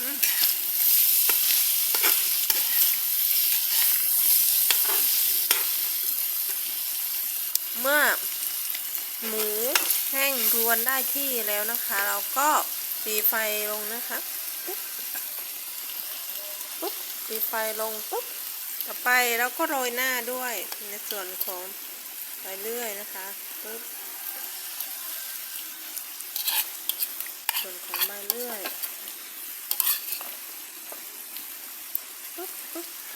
เมื่อหมูแห้งรวนได้ที่แล้วนะคะ เราก็ตีไฟลงนะคะปุ๊บปุ๊บตีไฟลงปุ๊บต่อไปเราก็โรยหน้าด้วยในส่วนของไปเรื่อยนะคะปุ๊บส่วนของใบเลื่อย oh.